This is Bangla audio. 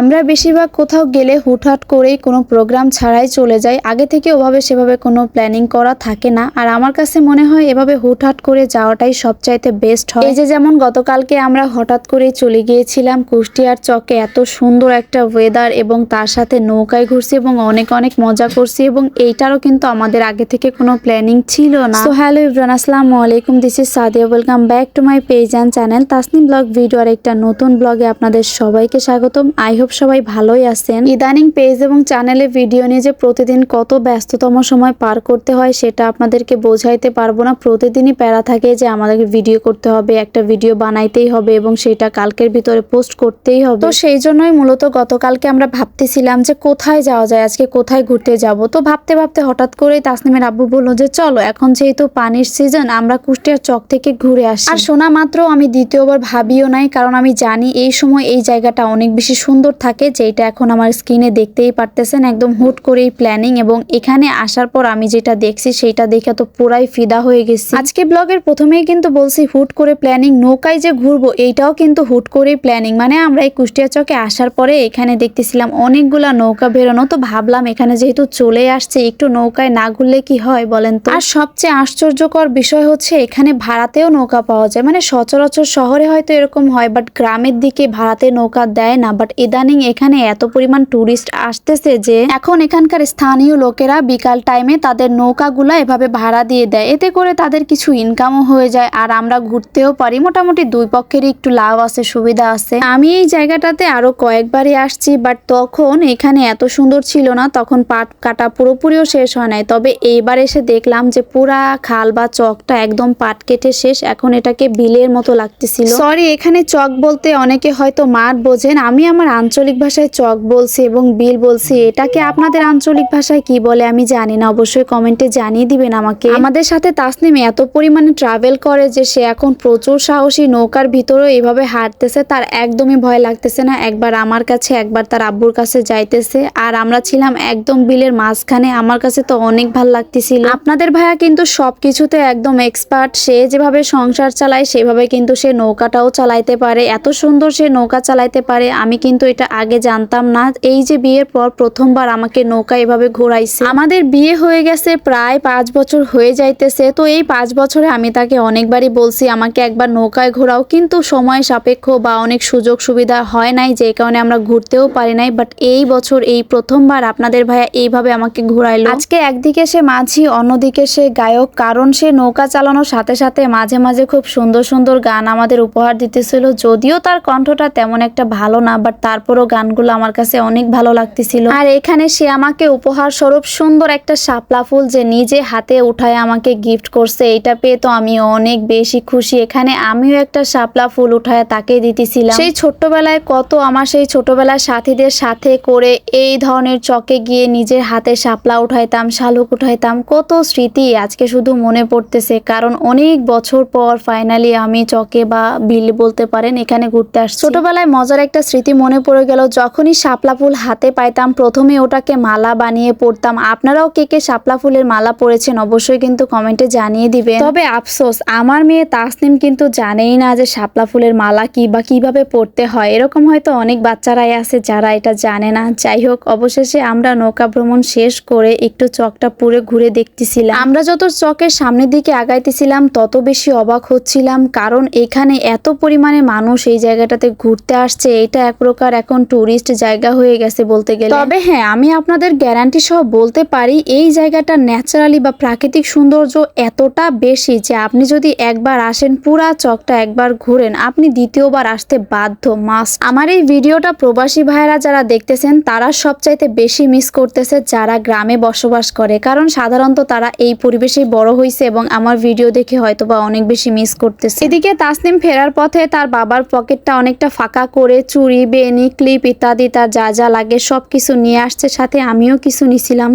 আমরা বেশিরভাগ কোথাও গেলে হুটহাট করেই কোনো প্রোগ্রাম ছাড়াই চলে যাই। আগে থেকে ওভাবে সেভাবে কোনো প্ল্যানিং করা থাকে না। আর আমার কাছে মনে হয় এভাবে হুটহাট করে যাওয়াটাই সবচাইতে বেস্ট হয়। এই যে যেমন গতকালকে আমরা হঠাৎ করে চলে গিয়েছিলাম কুষ্টিয়ার চকে, এত সুন্দর একটা ওয়েদার এবং তার সাথে নৌকায় ঘুরছি এবং অনেক অনেক মজা করছি এবং এইটারও কিন্তু আমাদের আগে থেকে কোনো প্ল্যানিং ছিল না। সো হ্যালো ইব্রান আসসালামু আলাইকুম। This is Sadia welcome back to my page and channel Tasnim blog video আর একটা নতুন ব্লগে আপনাদের সবাইকে স্বাগতম। আই হোপ সবাই ভালোই আছেন। ইদানিং পেজ এবং চ্যানেলে ভিডিও নিয়ে যে প্রতিদিন কত ব্যস্ততম সময় পার করতে হয়, সেটা আপনাদেরকে বোঝাইতে পারব না। প্রতিদিনই প্যারা থাকে যে আমাদেরকে ভিডিও করতে হবে, একটা ভিডিও বানাইতেই হবে এবং সেটা কালকের ভিতরে পোস্ট করতেই হবে। তো সেই জন্যই মূলত গতকালকে আমরা ভাবতেছিলাম যে কোথায় যাওয়া যায়, আজকে কোথায় ঘুরতে যাব। তো ভাবতে ভাবতে হঠাৎ করেই তাসনিমের আব্বু বলল যে, চলো, এখন যেহেতু পানির সিজন, আমরা কুষ্টিয়ার চক থেকে ঘুরে আসি। আর শোনা মাত্র আমি দ্বিতীয়বার ভাবিও নাই, কারণ আমি জানি এই সময় এই জায়গাটা অনেক বেশি সুন্দর থাকে যেটা এখন আমার স্ক্রিনে দেখতেই পারতেছেন, একদম হুট করেই প্ল্যানিং এবং এখানে আসার পর আমি যেটা দেখছি সেটা দেখে তো পুরাই ফিদা হয়ে গেছি। আজকে ব্লগের প্রথমেই কিন্তু বলছি হুট করে প্ল্যানিং নৌকায় যে ঘুরবো এইটাও কিন্তু হুট করেই প্ল্যানিং মানে আমরা এই কুষ্টিয়া চকে আসার পরে এখানে দেখতেছিলাম অনেকগুলা নৌকা বেরোনো, তো ভাবলাম এখানে যেহেতু চলে আসছে, একটু নৌকায় না ঘুরলে কি হয় বলেন তো? আর সবচেয়ে আশ্চর্যকর বিষয় হচ্ছে এখানে ভাড়াতেও নৌকা পাওয়া যায়। মানে সচরাচর শহরে হয়তো এরকম হয় বাট গ্রামের দিকে ভাড়াতে নৌকা দেয় না বাট ইদানিং এখানে এত পরিমাণ টুরিস্ট আসতেছে যে এখন এখানকার স্থানীয় লোকেরা বিকাল টাইমে তাদের নৌকাগুলা এভাবে ভাড়া দিয়ে দেয়। এতে করে তাদের কিছু ইনকামও হয়ে যায়। আর আমরা ঘুরতেও পারি। মোটামুটি দুই পক্ষেরই একটু লাভ আছে, সুবিধা আছে। আমি এই জায়গাটাতে আরও কয়েকবারই আসছি বাট তখন এখানে এত সুন্দর ছিল না। তখন পাট কাটা পুরোপুরিও শেষ হয় নাই। তবে এইবার এসে দেখলাম যে পুরা খাল বা চকটা একদম পাট কেটে শেষ। এখন এটাকে বিলের মতো লাগতেছিল। সরি এখানে চক বলতে অনেকে হয়তো মাঠ বোঝেন। আমি আমার আঞ্চলিক ভাষায় চক বলছে এবং বিল বলছি, এটাকে আপনাদের আঞ্চলিক ভাষায় কি বলে আমি জানি না, অবশ্যই কমেন্টে জানিয়ে দিবেন আমাকে। আমাদের সাথে তাসনিম এত পরিমাণে ট্রাভেল করে যে সে এখন প্রচুর সাহসী, নৌকার ভিতরে এভাবে হাঁটতেছে, তার একদমই ভয় লাগতেছে না, একবার আমার কাছে, একবার তার আব্বুর কাছে যাইতেছে। আর আমরা ছিলাম একদম বিলের মাঝখানে, আমার কাছে তো অনেক ভালো লাগতেছিল। আপনাদের ভাইয়া কিন্তু সবকিছুতে একদম এক্সপার্ট সে যেভাবে সংসার চালায়, সেভাবে কিন্তু সে নৌকাটাও চালাইতে পারে, এত সুন্দর সে নৌকা চালাইতে পারে, আমি কিন্তু আগে জানতাম না। এই যে বিয়ের পর প্রথমবার আমাকে নৌকা এভাবে ঘোরাইছে। আমাদের বিয়ে হয়ে গেছে, প্রায় পাঁচ বছর হয়ে যাইতেছে। তো এই পাঁচ বছরে আমি তাকে অনেকবারই বলছি, আমাকে একবার নৌকায় ঘোরাও। কিন্তু সময় সাপেক্ষ বা অনেক সুযোগ সুবিধা হয় নাই, যে কারণে আমরা ঘুরতেও পারি নাই। বাট এই বছর, এই প্রথমবার আপনাদের ভাইয়া এইভাবে আমাকে ঘোরাইলো। আজকে একদিকে সে মাঝি, অন্যদিকে সে গায়ক। কারণ সে নৌকা চালানোর সাথে সাথে মাঝে মাঝে খুব সুন্দর সুন্দর গান আমাদের উপহার দিতেছিল। যদিও তার কণ্ঠটা তেমন একটা ভালো না বাট তারপরও গানগুলো আমার কাছে অনেক ভালো লাগতেছিল। আর এখানে সে আমাকে উপহার স্বরূপ সুন্দর একটা শাপলা ফুল যে নিজে হাতে উঠায় আমাকে গিফট করছে, এটা পেয়ে তো আমি অনেক বেশি খুশি। এখানে আমিও একটা শাপলা ফুল উঠায় তাকে দিতেছিলাম। সেই ছোট্টবেলায় কত আমার সেই ছোটবেলার সাথীদের সাথে করে এই ধরনের চকে গিয়ে নিজের হাতে শাপলা উঠাইতাম, শালুক উঠাইতাম। কত স্মৃতি আজকে শুধু মনে পড়তেছে, কারণ অনেক বছর পর ফাইনালি আমি চকে বা বিল বলতে পারেন এখানে ঘুরতে আসছি। ছোটবেলায় মজার একটা স্মৃতি মনে পড়ে গেল। যখনই শাপলা ফুল হাতে পাইতাম, প্রথমে ওটাকে মালা বানিয়ে পড়তাম আপনারাও কে কে শাপলা ফুলের মালা পড়েছেন অবশ্যই কিন্তু কমেন্টে জানিয়ে দিবেন। তবে আফসোস, আমার মেয়ে তাসনিম কিন্তু জানেই না যে শাপলা ফুলের মালা কি বা কীভাবে পড়তে হয়। এরকম হয়তো অনেক বাচ্চারাই আছে যারা এটা জানে না। যাই হোক, অবশেষে আমরা নৌকা ভ্রমণ শেষ করে একটু চকটা পুরো ঘুরে দেখতেছিলাম। আমরা যত চকের সামনের দিকে আগাইতেছিলাম, তত বেশি অবাক হচ্ছিলাম। কারণ এখানে এত পরিমাণে মানুষ এই জায়গাটাতে ঘুরতে আসছে, এটা এক প্রকার এখন টুরিস্ট জায়গা হয়ে গেছে বলতে গেলে। তবে হ্যাঁ আমি আপনাদের গ্যারান্টি সহ বলতে পারি এই জায়গাটা ন্যাচারালি বা প্রাকৃতিক সৌন্দর্য এতটা বেশি যে আপনি যদি একবার আসেন পুরা চকটা একবার ঘুরেন আপনি দ্বিতীয়বার আসতে বাধ্য মাস্ট আমার এই ভিডিওটা প্রবাসী ভাইয়েরা যারা দেখতেছেন তারা সবচাইতে বেশি মিস করতেছে যারা গ্রামে বসবাস করে কারণ সাধারণত তারা এই পরিবেশেই বড় হয়েছে এবং আমার ভিডিও দেখে হয়তো বা অনেক বেশি মিস করতেছে। এদিকে তাসনিম ফেরার পথে তার বাবার পকেটটা অনেকটা ফাঁকা করে চুরি বেনি ক্লিপ ইত্যাদি তার যা যা লাগে সব কিছু নিয়ে আসছে সাথে আমিও কিছু নিছিলাম।